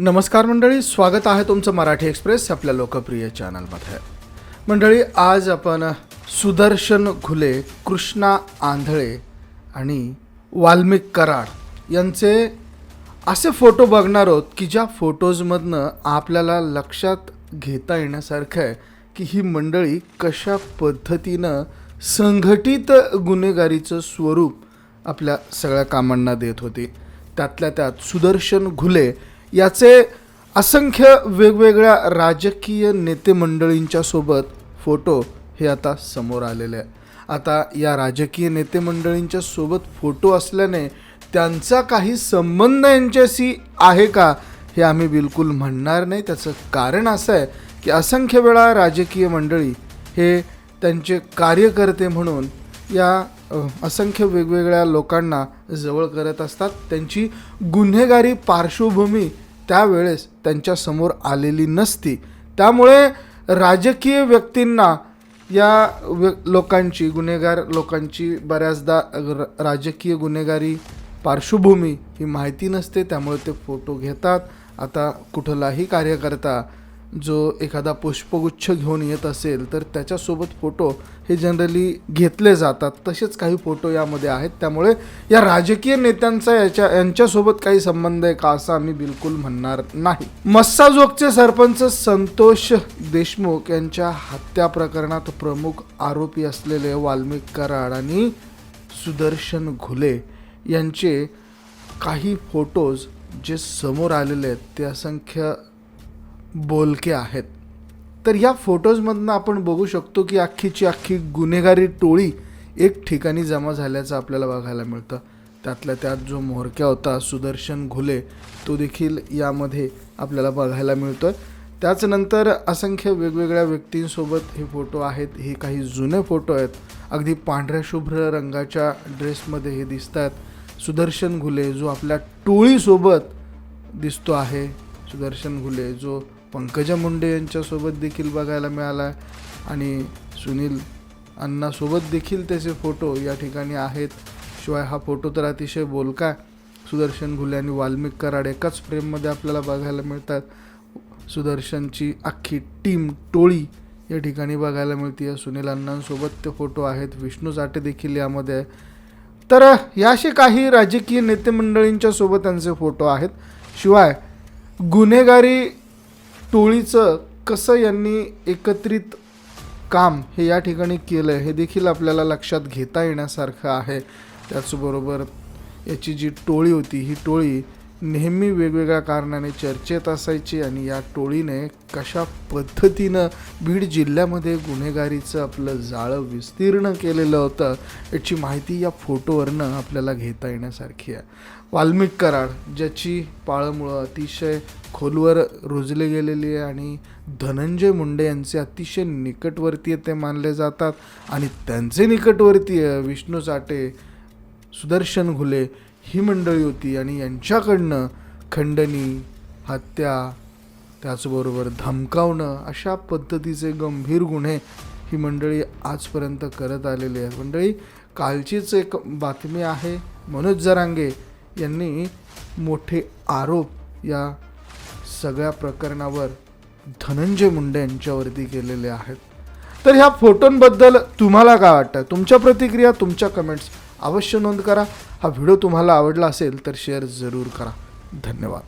नमस्कार मंडळी स्वागत आहे तुमचं मराठी एक्सप्रेस आपल्या लोकप्रिय चॅनलमध्ये. मंडळी आज आपण सुदर्शन घुले कृष्णा आंधळे आणि वाल्मिक कराड यांचे असे फोटो बघणार आहोत की ज्या फोटोजमधनं आपल्याला लक्षात घेता येण्यासारखं आहे की ही मंडळी कशा पद्धतीनं संघटित गुन्हेगारीचं स्वरूप आपल्या सगळ्या कामांना देत होती. त्यातल्या त्यात सुदर्शन घुले याचे असंख्य वेगवेगळ्या राजकीय नेते मंडळींच्या सोबत फोटो हे आता समोर आलेले आहे आता या राजकीय नेते मंडळींच्या सोबत फोटो असल्याने त्यांचा काही संबंध यांच्याशी आहे का हे आम्ही बिलकुल म्हणणार नाही. त्याचं कारण असं आहे की असंख्य वेळा राजकीय मंडळी हे त्यांचे कार्यकर्ते म्हणून या असंख्य वेगवेगळ्या लोकांना जवळ करत असतात. त्यांची गुन्हेगारी पार्श्वभूमी त्यावेळेस त्यांच्यासमोर आलेली नसती. त्यामुळे राजकीय व्यक्तींना या व्य लोकांची गुन्हेगार लोकांची बऱ्याचदा र राजकीय गुन्हेगारी पार्श्वभूमी ही माहिती नसते. त्यामुळे ते फोटो घेतात. आता कुठलाही कार्यकर्ता जो एखादा पुष्पगुच्छ घेऊन येत असेल तर त्याच्यासोबत फोटो हे जनरली घेतले जातात. तसेच काही फोटो यामध्ये आहेत. त्यामुळे या राजकीय नेत्यांचा याच्या यांच्यासोबत काही संबंध आहे का असं आम्ही बिलकुल म्हणणार नाही. मस्साजोगचे सरपंच संतोष देशमुख यांच्या हत्या प्रकरणात प्रमुख आरोपी असलेले वाल्मिक कराड आणि सुदर्शन घुले यांचे काही फोटोज जे समोर आलेले आहेत ते असंख्य बोलके आहेत. तर या फोटोजमधनं आपण बघू शकतो की अख्खीची अख्खी गुन्हेगारी टोळी एक ठिकाणी जमा झाल्याचं आपल्याला बघायला मिळतं. त्यातल्या त्यात जो म्होरक्या होता सुदर्शन घुले तो देखील यामध्ये आपल्याला बघायला मिळतोय. त्याचनंतर असंख्य वेगवेगळ्या व्यक्तींसोबत हे फोटो आहेत. हे काही जुने फोटो आहेत. अगदी पांढऱ्या शुभ्र रंगाच्या ड्रेसमध्ये हे दिसत आहेत सुदर्शन घुले जो आपल्या टोळीसोबत दिसतो आहे सुदर्शन घुले जो पंकजा मुंडे यांच्यासोबत देखील बघायला मिळाला आहे आणि सुनील अण्णासोबत देखील त्याचे फोटो या ठिकाणी आहेत. शिवाय हा फोटो तर अतिशय बोलका सुदर्शन घुले आणि वाल्मिक कराड एकाच फ्रेममध्ये आपल्याला बघायला मिळतात. सुदर्शनची अख्खी टीम टोळी या ठिकाणी बघायला मिळते. सुनील अण्णांसोबत ते फोटो आहेत. विष्णू जाटे देखील यामध्ये आहे तर या काही राजकीय नेते मंडळींच्या सोबत त्यांचे फोटो आहेत. शिवाय गुन्हेगारी टोळीचं कसं यांनी एकत्रित काम हे या ठिकाणी केलं हे देखील आपल्याला लक्षात घेता येण्यासारखं आहे. त्याचबरोबर याची जी टोळी होती ही टोळी नेहमी वेगवेगळ्या कारणाने चर्चेत असायची आणि या टोळीने कशा पद्धतीनं बीड जिल्ह्यामध्ये गुन्हेगारीचं आपलं जाळं विस्तीर्ण केलेलं होतं याची माहिती या फोटोवरनं आपल्याला घेता येण्यासारखी आहे. वाल्मिक कराड ज्याची पाळंमुळं अतिशय खोलवर रुजले गेलेली आहे आणि धनंजय मुंडे यांचे अतिशय निकटवर्तीय ते मानले जातात आणि त्यांचे निकटवर्तीय विष्णू चाटे सुदर्शन घुले ही मंडळी होती आणि यांच्याकडनं खंडणी हत्या त्याचबरोबर धमकावणं अशा पद्धतीचे गंभीर गुन्हे ही मंडळी आजपर्यंत करत आलेली आहे मंडळी कालचीच एक बातमी आहे. मनोज जरांगे यांनी मोठे आरोप या सगळ्या प्रकरणावर धनंजय मुंडे यांच्यावरती केलेले आहेत. तर ह्या फोटोंबद्दल तुम्हाला काय वाटतं? तुमच्या प्रतिक्रिया तुमच्या कमेंट्स अवश्य नोंद करा. हा व्हिडिओ तुम्हाला आवडला असेल तर शेअर जरूर करा. धन्यवाद.